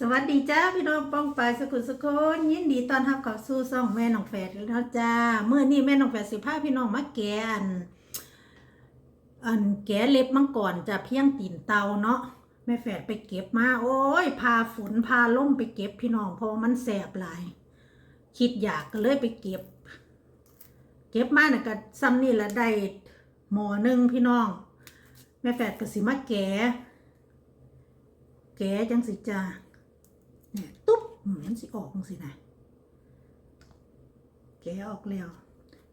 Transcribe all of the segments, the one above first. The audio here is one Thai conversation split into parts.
สวัสดีจ้าพี่น้องป้องไปสกุลสกุลยินดีตอนรับเข้าสู่ซ่องแม่น้องแฝดแล้วจ้าเมื่อนี้แม่น้องแฝดสิพาพี่น้องมาแกอันอันแกเล็บมังกรจะเพียงตีนเตาเนาะแม่แฝดไปเก็บมา โอ้ย พาฝนพาล่มไปเก็บพี่น้องเพราะมันแสบหลาย คิดอยากก็เลยไปเก็บ เก็บมาน่ะก็ซ้ำนี่ละได้หมอหนึ่งพี่น้อง แม่แฝดก็สิมาแกแกจังสิจ้า เนี่ยตุ๊บมันสิออกจังสินะแกออกแล้ว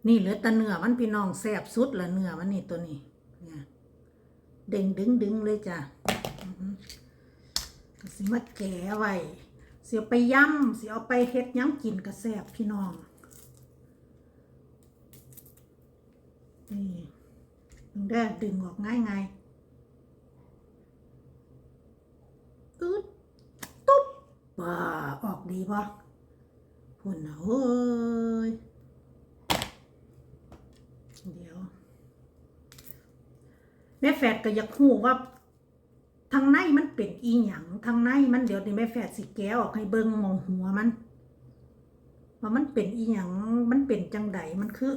นี่เหลือแต่เนื้อมันพี่น้องแซบสุดละเนื้อมันนี่ตัวนี้เนี่ยเด้งดึงดึงเลยจ้ะอือหือก็สิมาแกไว้สิเอาไปย่ำสิเอาไปเฮ็ดยังกินก็แซบพี่น้องนี่ดึงได้ดึงออกง่ายไงายๆอึด บว้าออกดีปะพุ่นะเฮ้ย เดี๋ยว แม่แฝดก็อยากหูว่าทางในมันเป็นอีหยังทางในมันเดี๋ยวนี้แม่แฝดสิแกะออกให้เบิ่งมองหัวมันว่ามันเป็นอีหยังมันเป็นจังใดมันคือ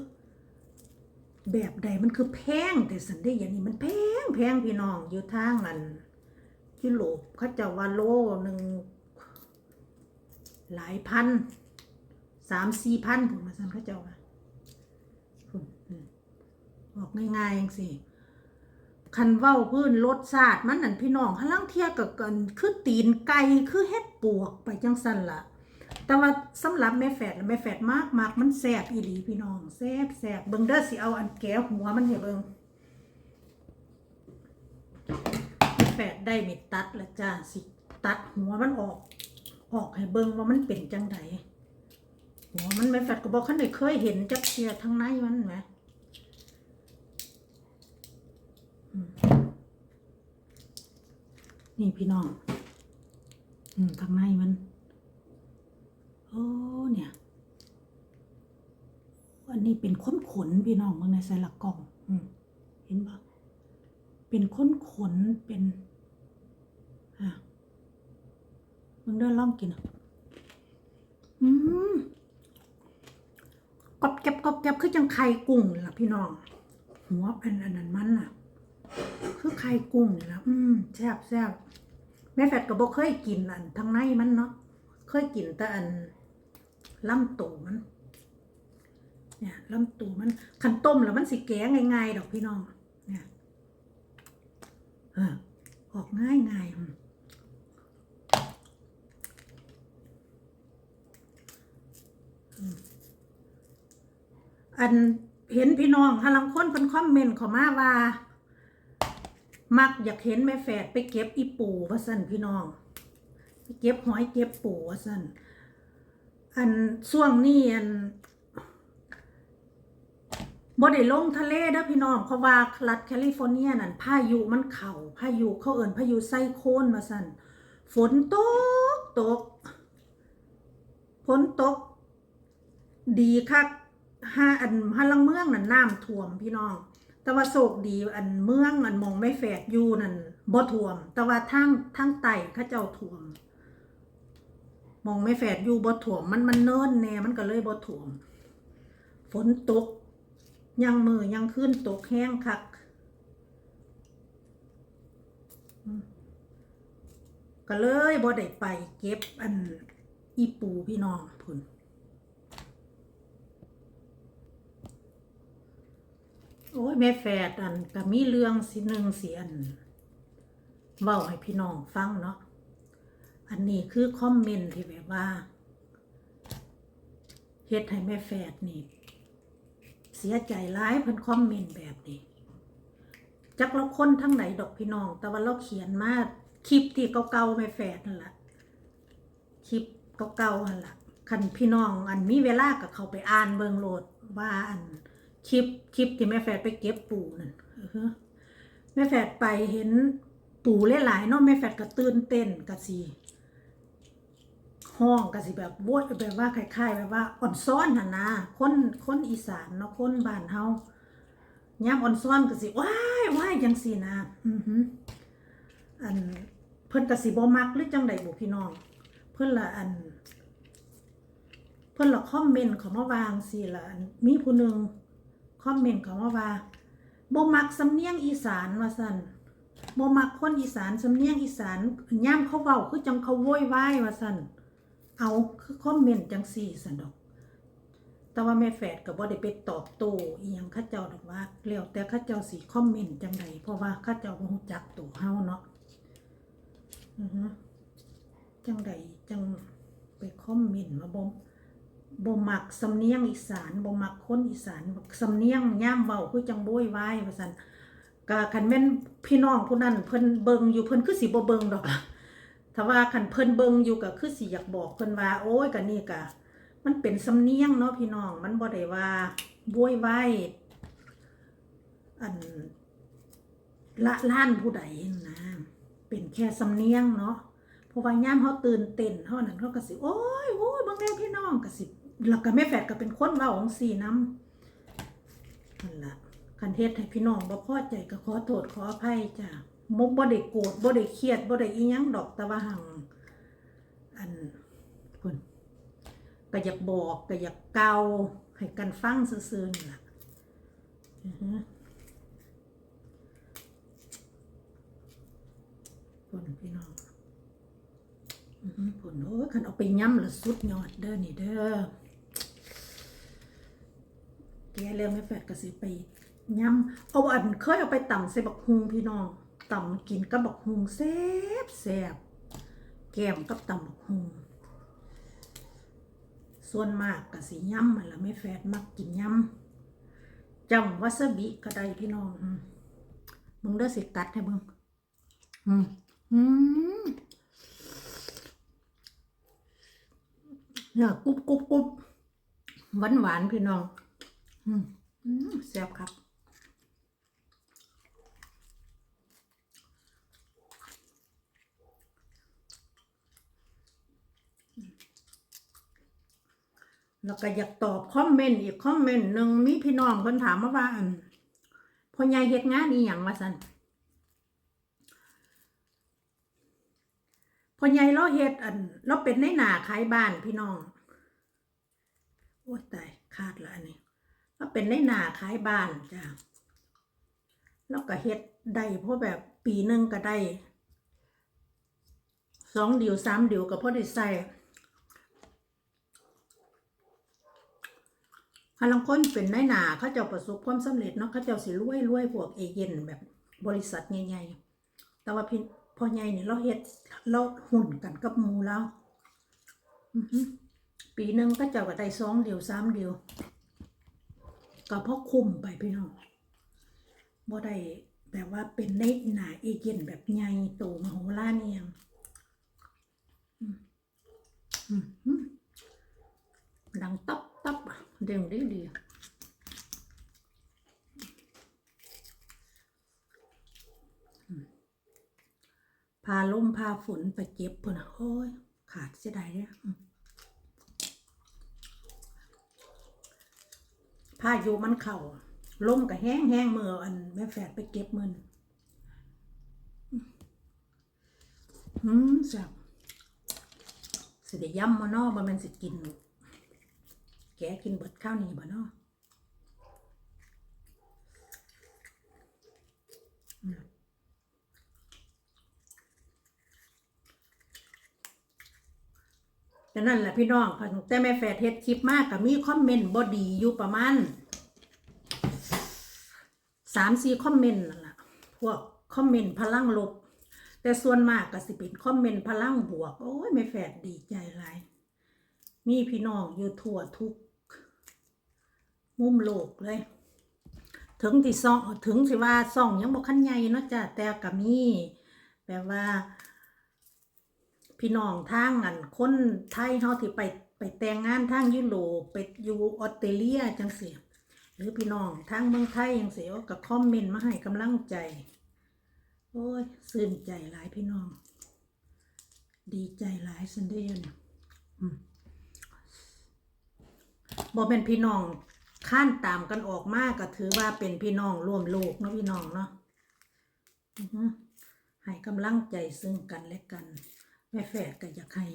แบบใดมันคือแพงแต่สันได้อย่างนี้มันแพงแพงพี่น้องอยู่ทางนั้นยุโรปเขาจะว่าโลหนึ่ง หลายพันสามสี่พันผมมาสั่นเขาเจ้าว่าพุ่นอืมอกง่ายๆอย่างสิคันเว้าพื้นรสชาติมันนั่นพี่น้องพลังเทียกับกันคือตีนไก่คือเฮ็ดปวกไปจังสันละแต่ว่าสำหรับแม่แฝดแม่แฝดมากมากมันแซ่บอีหลีพี่น้องแซ่บแซ่บเบิ่งเด้อสิเอาอันแก้หัวมันให้เบิ่งแฝดได้มิดตัดล้วจ้าสิตัดหัวมันออก ออกให้เบิ่งว่ามันเป็นจังไดหัวมันไม่แฝดก็บอกขั้นได้เคยเห็นจักเทียทั้งในมันไหมนี่พี่น้อง อืมทางในมัน โอ้ เนี่ย อันนี้เป็นข้นขนพี่น้องเมืองในใส่หลักกล่อง อืม เห็นปะเป็นข้นขนเป็นอะ มึงเดินล่องกินอะอืมกรอบแก็บกรอบแก็บคือจังไข่กุ้งนี่ล่ะพี่น้อง หัวเป็นอันนั้นมันอะ คือไข่กุ้งนี่ล่ะอืมแซ่บแซ่บแม่แฟดก็บอกเคยกินอันทางในมันเนาะเคยกินแต่อันลำตูมัน เนี่ยลำตูมันคันต้มแล้วมันสิแกงง่ายๆดอกพี่น้อง เนี่ยเออออกง่ายง่าย อันเห็นพี่น้องฮาลังคนเป็นคอมเมนต์ข้ามาว่า มักอยากเห็นแม่แฝดไปเก็บอีปูว่าสั่นพี่น้องไปเก็บหอยเก็บปูว่าสั่นอันช่วงนี้อันบ่ได้ลงทะเลเด้อพี่น้องเพราะว่ารัฐแคลิฟอร์เนียนั่นพายุมันเข่าพายุเขาเอิ้นพายุไซโคลนมาสั่นฝนตกตกฝนตก ดีคักห้าอันห้าลังเมืองนั่นน้ำท่วมพี่น้อง แต่ว่าโศกดีอันเมืองอันมองไม่แฝดอยู่นั่นบ่ท่วม แต่ว่าทางทางไต่เขาเจ้าท่วม มองไม่แฝดอยู่บ่ท่วม มันมันเนิ่นแน่มันก็เลยบ่ท่วม ฝนตก ยังมือยังขึ้นตกแห้งคักก็เลยบ่ได้ไปเก็บอันอีปูพี่น้องพุ่น อ้ยแม่แฝดอันก็มีเรื่องสิหนึ่งเสียนเว้าให้พี่น้องฟังเนาะอันนี้คือคอมเมนต์ที่แบบว่าเฮ็ดให้แม่แฝดนี่เสียใจร้ายเพิ่นคอมเมนต์แบบนี้จักเราคนทั้งไหนดอกพี่น้อง แต่ว่าเราเขียนมาคลิปที่เก่าๆไม่แฝดนั่นแหละคลิปเก่าๆนั่นแหละคันพี่น้องอันมีเวลากับเขาไปอ่านเบิงโหลดว่าอัน คลิปคลิปที่แม่แฝดไปเก็บปูนั่นแม่แฝดไปเห็นปูหลายๆเนาะแม่แฝดก็ตื่นเต้นกะสีห้องก็สิแบบบวดแบบว่าคล้ายๆแบบว่าอ่อนซ้อนหันนะคนคนอีสานเนาะคนบ้านเฮายามอ่อนซ้อนก็สิว้ายว้ายจังซี่นะอือหืออันเพิ่นก็สิบ่มักหรือจังใดบุพี่น้อง เพิ่นละอัน เพิ่นละคอมเมนต์เขามาวางสิละมีผู้หนึ่ง คอมเมนต์เขามาว่าบ่มักสำเนียงอีสานว่าซั่นบ่มักคนอีสานสำเนียงอีสานย่ามเขาเว้าคือจังเขาโวยวายว่าซั่นเอาคือคอมเมนต์จังซี่ซั่นดอก แต่ว่าแม่แฝดก็บ่ได้ไปตอบโต้อีหยังเขาเจ้าดอกว่าแล้วแต่เขาเจ้าสิคอมเมนต์จังไดเพราะว่าเขาเจ้าบ่รู้จักตัวเฮาเนาะอือฮึจังไดจังไปคอมเมนต์มาบ่ บ่มักสำเนียงอีสานบ่มักคนอีสานสำเนียงย่ามเว้าคือจังโวยวายว่าซั่นก็คันแม่นพี่น้องผู้นั้นเพิ่นเบิ่งอยู่เพิ่นคือสิบ่เบิ่งดอกถ้าว่าคันเพิ่นเบิ่งอยู่ก็คือสิอยากบอกเพิ่นว่า โอ้ยก็นี่ก็มันเป็นสำเนียงเนาะพี่น้องมันบ่ได้ว่าโวยวายอันละล้านผู้ใดนะ เป็นแค่สำเนียงเนาะเพราะว่าย่ามเขาตื่นเต้นเท่านั้นเขาก็สิ โอ้ยโอ้ยบางแน่พี่น้องก็สิ แล้วก็แม่แฝดก็เป็นคนเว้าของสีน้ำนั่นละคันเทศให้พี่น้องบ่พอใจก็ขอโทษขออภัยจ้ะมกบ่ได้โกรธบ่ได้เครียดบ่ได้อีหยังดอกแต่ว่าหังอันคุณก็อยากบอกก็อยากเกาให้กันฟังซื่อๆนี่ล่ะอือฮึผลพี่น้องอือฮึผลโอ้ยคันเอาไปย้ำละสุดยอดเด้อนี่เด้อ แกเรื่องไม่แฟดก็สิไปย้ำเอาอันเคยเอาไปต่ำใส่บักฮุงพี่น้องต่ำกินกับบักฮุงแซ่บแซ่บแก้มกับต่ำบักฮุงส่วนมากก็สิย่ำมันละไม่แฟดมักกินย่ำจำวาซาบิก็ได้พี่น้องมึงเด้อสิกัดให้มึงอืมอืมเนี่ยกรุบกรุบกรุบหวานหวานพี่น้อง แซ่บครับแล้วก็อยากตอบคอมเมนต์อีกคอมเมนต์หนึ่งมีพี่น้องคนถามมาว่าพ่อใหญ่เฮ็ดงานอีหยังว่าซั่นพ่อใหญ่เราเฮ็ดอันเราเป็นในหนาขายบ้านพี่น้อง โอ้ยตายขาดละอันนี้ เราเป็นในหนาขายบ้านจ้ะแล้วก็เฮ็ดได้เพราะแบบปีหนึงก็ได้สองเดียวสามเดียวก็พอได้ใส่พลังคนเป็นนายหนาเขาเจ้าประสบความสำเร็จเนาะเขาเจ้าสิรวยรวยพวกเอเย่นแบบบริษัทใหญ่ๆ แต่ว่าพี่พ่อใหญ่เนี่ยเราเฮ็ดเราหุ่นกันกับมูแล้วปีหนึ่งก็เจ้าก็ได้สองเดียวสามเดียว ก็เพอคุ้มไปพี่น้องบ่ได้แบบว่าเป็นในหนาเอเยนแบบใหญ่โตมโหฬารเนี่ยงอืมอืมอืมดังตับตับเด้งดีดีพาลมพาฝนไปเจ็บพุ่นะโอ้ย ขาดเสียดายเนี่ยอืม พายุมันเข่าลมก็แห้งแห้งมืออันแม่แฝดไปเก็บมือนอืมแซ่บสิได้ย่ำมานอบ่มันสิกิน แกกินเบิดข้าวนี่บ่เนาะอื แต่นั่นแหละพี่น้องแต่แม่แฝดเฮ็ดคลิปมากกับมีคอมเมนต์บ่ดีอยู่ประมาณสามสี่คอมเมนต์นั่นแหละพวกคอมเมนต์พลังลบ แต่ส่วนมากก็สิเป็นคอมเมนต์พลังบวก โอ้ยแม่แฝดดีใจหลายมีพี่น้องอยู่ทั่วทุก มุมโลกเลย ถึงที่ซ่องถึงสิว่าซ่องยังบ่คันใหญ่เนาะจ้ะแต่ก็มีแปลว่า พี่น้องทางอันคนไทยเฮาที่ไปไปแต่งงานทางยุโรปไปอยู่ออสเตรเลียจังซี่หรือพี่น้องทางเมืองไทยจังซี่ก็คอมเมนต์มาให้กำลังใจ โอ้ยซื่นใจหลายพี่น้อง ดีใจหลายสันเดียนอืมบ่เป็นพี่น้องข้านตามกันออกมากก็ถือว่าเป็นพี่น้องร่วมโลกเนาะพี่น้องเนาะให้กำลังใจซึ่งกันและกัน แม่แฝดก็อยากให้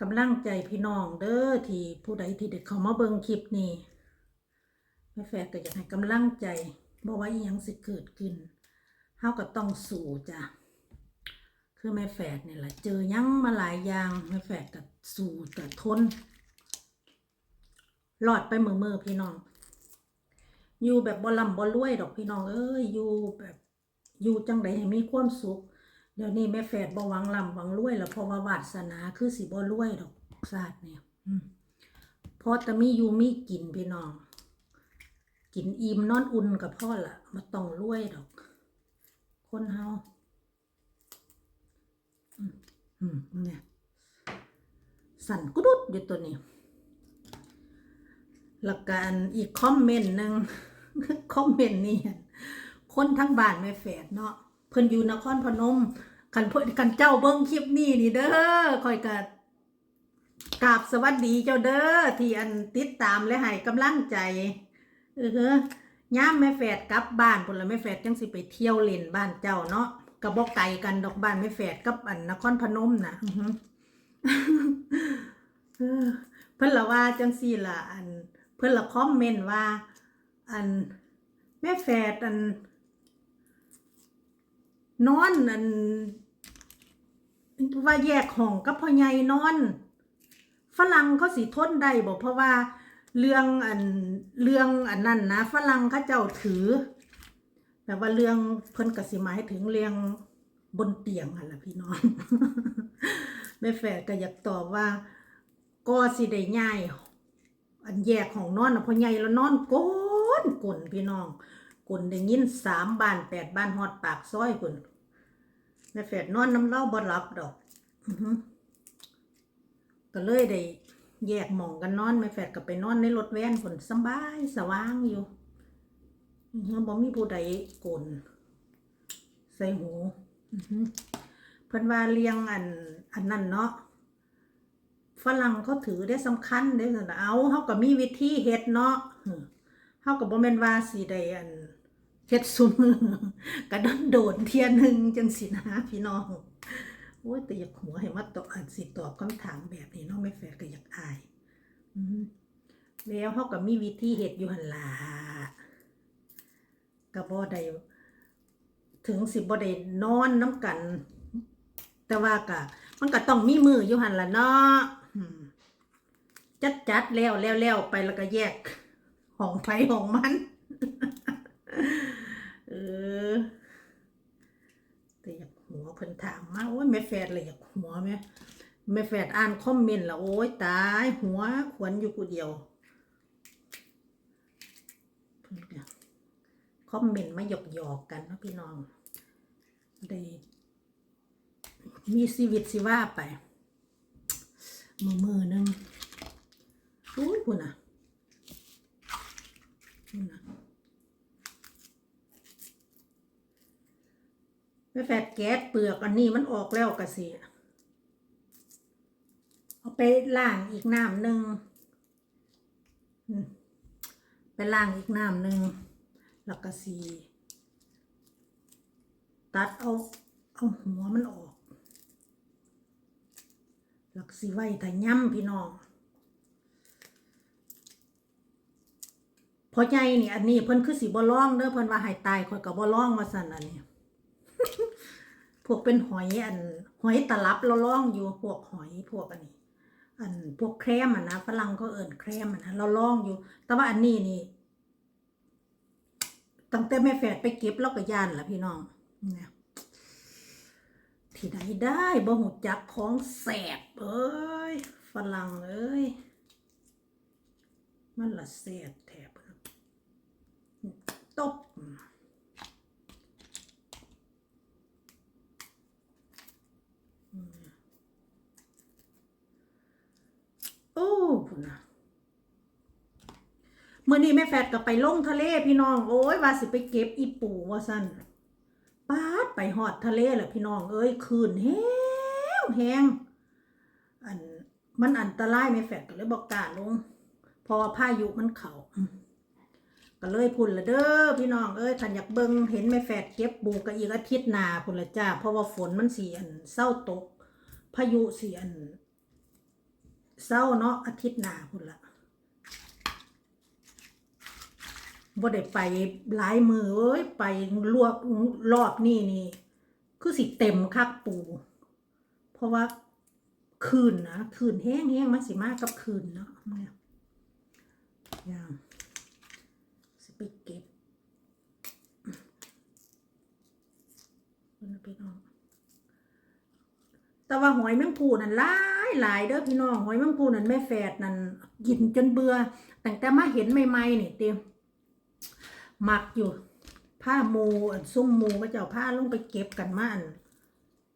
กำลังใจพี่น้องเด้อที่ผู้ใดที่ได้เขามาเบิ่งคลิปนี้แม่แฝดก็อยากให้กำลังใจบ่ว่าอีหยังสิเกิดขึ้นเฮาก็ต้องสู้จ้ะคือแม่แฝดเนี่ยแหละเจอยังมาหลายอย่างแม่แฝดก็สู้ก็ทนรอดไปมือมือพี่น้อง อยู่แบบบ่ล่ำบ่รวยดอกพี่น้อง เอ้ยอยู่แบบอยู่จังใดให้มีความสุข เดี๋ยวนี้แม่แฝดบ่หวังลำหวังรวยแล้วเพราะว่าวาสนาคือสิบ่รวยดอกศาสตร์เนี่ยพอแต่มีอยู่มีกินพี่น้อง กินอิ่มนอนอุ่นกับพ่อละมาต้องรวยดอก คนเฮาอืมเนี่ยสั่นกุดุดอยู่ตัวนี้หลักการอีกคอมเมนต์หนึ่งคอมเมนต์นี่คนทั้งบ้านแม่แฝดเนาะ พิ่นอยู่นครพนมกันเพิ่นกันเจ้าเบิ้งคลิปนี้นี่เด้อคอยกักราบสวัสดีเจ้าเด้อที่อันติดตามและให้กำลังใจเออเฮ้ย่ามแม่แฝดกลับบ้านพุ่นละแม่แฝดจังสิไปเที่ยวเล่นบ้านเจ้าเนาะกระบอกไก่กันดอกบ้านแม่แฝดกับอันนครพนมนะอื้อหือเออเพิ่นละว่าจังซี่ล่ะอัน เพิ่นละคอมเมนต์ว่า อันแม่แฝดอัน นอนอันว่าแยกห้องกับพ่อใหญ่นอน ฝรั่งเขาสิทนได้บอกเพราะว่าเรื่องอันเรื่องอันนั้นนะฝรั่งเขาเจ้าถือแต่ว่าเรื่องเพิ่นกสิหมายถึงเรื่องบนเตียงอะล่ะพี่น้องแม่แฝดก็อยากตอบว่าก็สิได้ง่ายอันแยกของนอนนะพอใหญ่แล้วนอนก้นกลนพี่น้อง กลนได้ยินสามบ้านแปดบ้านฮอดปากซอยคุณแม่แฝดนอนน้ำเล่าบ่หลับดอกก็เลยได้แยกหมองกันนอนแม่แฝดก็ไปนอนในรถแว่นผลสบายสว่างอยู่อือหือบ่มีผู้ใดกลนใส่หูเพิ่นว่าเลี้ยงอันอันนั้นเนาะฝรั่งเขาถือได้สำคัญได้อเอาเขาก็มีวิธีเฮ็ดเนาะ เขาก็บ่แม่นว่าสิได้อันเฮ็ดซุมือก็โดอนโดนเทียหนึงจังสินะพี่น้องโอ้ยแต่อยากหัวให้มาตอบอันสิตอบคำถามแบบนี้เนาะไม่แฟร์ก็อยากอายอแล้วเขาก็มีวิธีเฮ็ดอยู่หันล่ะก็บ่ได้ถึงสิบ่ได้นอนน้ำกัน แต่ว่าก็มันก็ต้องมีมืออยู่หันละเนาะจัดจัดๆแล้วแล้วแล้วไปแล้วก็แยก ของไผของมัน เออแต่อยากหัวเพิ่นถามมาโอ้ยแม่แฟดเลยอยากหัวแม่แม่แฟดอ่านคอมเมนต์และโอ้ยตายหัวขวนอยู่กูเดียวคอมเมนต์มาหยอกหยอกๆกันนะพี่น้องได้มีชีวิตสิว่าไป มือมือหนึงอุ้ยคุณอะ คุณอะไปแฟดแก๊สเปลือกอันนี้มันออกแล้วกะสิเอาไปล้างอีกน้ำหนึ่งไปล้างอีกน้ำหนึ่งแล้วก็สีตัดเอาเอาหัวมันออกหลักสิไว้แต่ย่ำพี่น้อง พอใจนี่อันนี้เพิ่นคือสิบ่ร้องเด้อเพิ่นว่าให้ตายข่อยก็บ่ร้องว่าซั่นอันนี้ พวกเป็นหอยอัน หอยตลับเราร้องอยู่พวกหอยพวกอันนี้ อันพวกแครมอะนะฝรั่งก็เอิ่นแครมอะนะเราร้องอยู่ แต่ว่าอันนี้นี่ตั้งแต่แม่แฝดไปเก็บเราก็ย่านละพี่น้องเนี่ยที่ไหนได้บ่หูจักของแสบเอ้ยฝรั่งเอ้ยมันละแสบแถบ ตบ โอ้พุ่นะเมื่อนี้แม่แฟดก็ไปลงทะเลพี่น้อง โอ้ยว่าสิไปเก็บอีปูว่าสั่นปาดไปหอดทะเลแหละพี่น้อง เอ้ยคืนแห้งแห้งอันมันอันตรายไม่แฟดก็เลยบอกกล้าลงพอพายุมันเขาอืม ก็เลยพุ่นละเด้อพี่น้องเอ้ยขันอยากเบิงเห็นไม่แฟดเก็บบูกะอีกอาทิตย์หนาพุ่นละจ้า เพราะว่าฝนมันเสีอันเศร้าตก พายุเสีอันเศร้าเนาะอาทิตย์หนาพุ่นละบ่ได้ไปหลายมือเอ้ยไปรวบรอบนี่นี่คือสิเต็มคักปู เพราะว่าคืนนะคืนแห้งแห้งมันสิมากกับคืนเนาะเนี่ยอย่างสิไปเก็บเพิ่นเอาไปเอา แต่ว่าหอยแมงปูนั่นหลายหลายเด้อพี่น้องหอยแมงปูนั่นแม่แฝดนั่นกินจนเบื่อตั้งแต่มาเห็นใหม่ๆนี่เต็มหมักอยู่ ผ้าโมซุ่มโมก็จะเอาผ้าลงไปเก็บกันมาอัน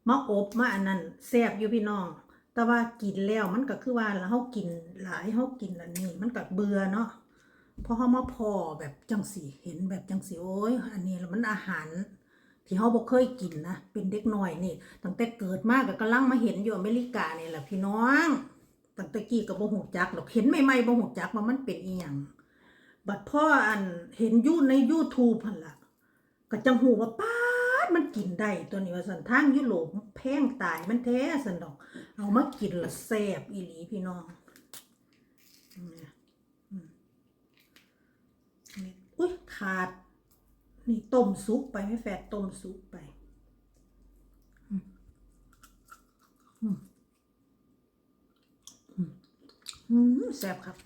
มาอบมาอันนั้นแซ่บอยู่พี่น้อง แต่ว่ากินแล้วมันก็คือว่าแล้วเฮากินหลายเฮากินอันนี้ มันก็เบื่อเนาะพราะเฮามาพอแบบจังสีเห็นแบบจังสีโอ้ยอันนี้มันอาหาร ที่เฮาบ่เคยกินนะเป็นเด็กน้อยนี่ตั้งแต่เกิดมากก็กำลังมาเห็นอยู่อเมริกาเนี่ยแหละพี่น้องตั้งแต่กี้ก็บ่ฮู้จักหรอกเห็นใหม่ๆบ่ฮู้จักว่ามันเป็นอีหยังบัดพ่ออันเห็นยูใน YouTube หั่นละก็จังหูว่าป้าดมันกินได้ตัวนี้ว่าสันทางยุโรปแพงตายมันแท้สันดอก เอามากินละแซ่บอีหลีพี่น้องเนี่ยอุ้ยขาด นี่ต้มซุปไปไม่แฟดต้มซุปไปอืมอืมแซ่บครับ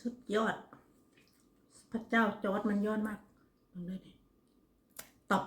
สุดยอด พระเจ้าจอดมันยอดมากลองเลยตบ